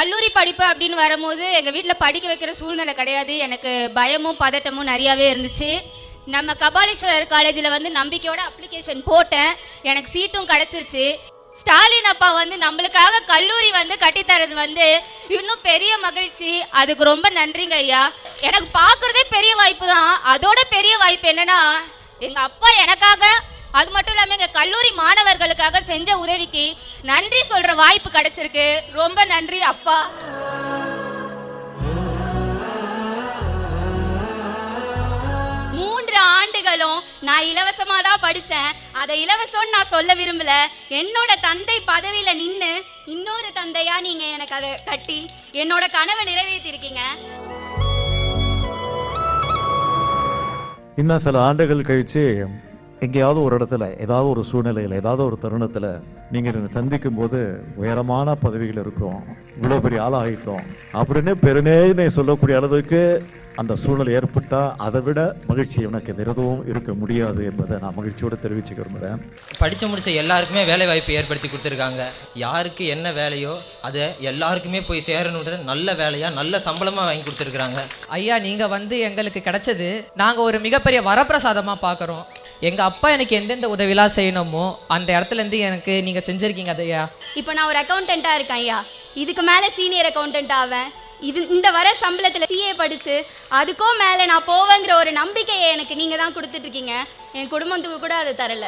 கல்லூரி படிப்பு அப்படின்னு வரும்போது எங்கள் வீட்டில் படிக்க வைக்கிற சூழ்நிலை கிடையாது. எனக்கு பயமும் பதட்டமும் நிறையாவே இருந்துச்சு. நம்ம கபாலீஸ்வரர் காலேஜில் வந்து நம்பிக்கையோட அப்ளிகேஷன் போட்டேன். எனக்கு சீட்டும் கிடச்சிருச்சு. ஸ்டாலின் அப்பா வந்து நம்மளுக்காக கல்லூரி வந்து கட்டித்தரது வந்து இன்னும் பெரிய மகிழ்ச்சி. அதுக்கு ரொம்ப நன்றிங்க ஐயா. எனக்கு பார்க்குறதே பெரிய வாய்ப்பு தான். அதோட பெரிய வாய்ப்பு என்னன்னா எங்கள் அப்பா எனக்காக அது மட்டும் இல்லாமல் எங்கள் கல்லூரி மாணவர்களுக்காக செஞ்ச உதவிக்கு நன்றி சொல்கிற வாய்ப்பு கிடைச்சிருக்கு. ரொம்ப நன்றி அப்பா. மூன்று ஆண்டுகளும் நான் இலவசமாக தான் படித்தேன் அதை இலவசம்னு நான் சொல்ல விரும்பல. என்னோட தந்தை பதவியில் நின்று இன்னொரு தந்தையா நீங்கள் எனக்கு அதை கட்டி என்னோட கனவை நிறைவேற்றிருக்கீங்க. இன்னும் சில ஆண்டுகள் கழிச்சு எங்கேயாவது ஒரு இடத்துல ஏதாவது ஒரு சூழ்நிலையில் ஏதாவது ஒரு தருணத்தில் நீங்கள் சந்திக்கும் போது உயரமான பதவிகள் இருக்கும் இவ்வளோ பெரிய ஆளாகிட்டோம் அப்படின்னு பெருநேனை சொல்லக்கூடிய அளவுக்கு அந்த சூழ்நிலை ஏற்பட்டால் அதை விட மகிழ்ச்சி எனக்கு எதுவும் இருக்க முடியாது என்பதை நான் மகிழ்ச்சியோடு தெரிவிச்சுக்க விரும்புகிறேன். படித்து முடித்த எல்லாருக்குமே வேலை வாய்ப்பு ஏற்படுத்தி கொடுத்துருக்காங்க. யாருக்கு என்ன வேலையோ அதை எல்லாருக்குமே போய் சேரணுன்றது நல்ல வேலையாக நல்ல சம்பளமாக வாங்கி கொடுத்துருக்குறாங்க. ஐயா நீங்க வந்து எங்களுக்கு கிடைச்சது நாங்க ஒரு மிகப்பெரிய வரப்பிரசாதமா பார்க்கறோம் எங்க அப்பா எனக்கு எந்தெந்த உதவிலாம் செய்யணுமோ அந்த இடத்துல இருந்து எனக்கு நீங்க செஞ்சிருக்கீங்க ஐயா. இப்போ நான் ஒரு அக்கௌண்டண்ட்டாக இருக்கேன் ஐயா. இதுக்கு மேலே சீனியர் அக்கௌண்டன்ட் ஆவேன். இது இந்த வர சம்பளத்தில் சிஏ படித்து அதுக்கும் மேலே நான் போவேங்கிற ஒரு நம்பிக்கையை எனக்கு நீங்கள் தான் கொடுத்துட்ருக்கீங்க என் குடும்பத்துக்கு கூட அதை தரல.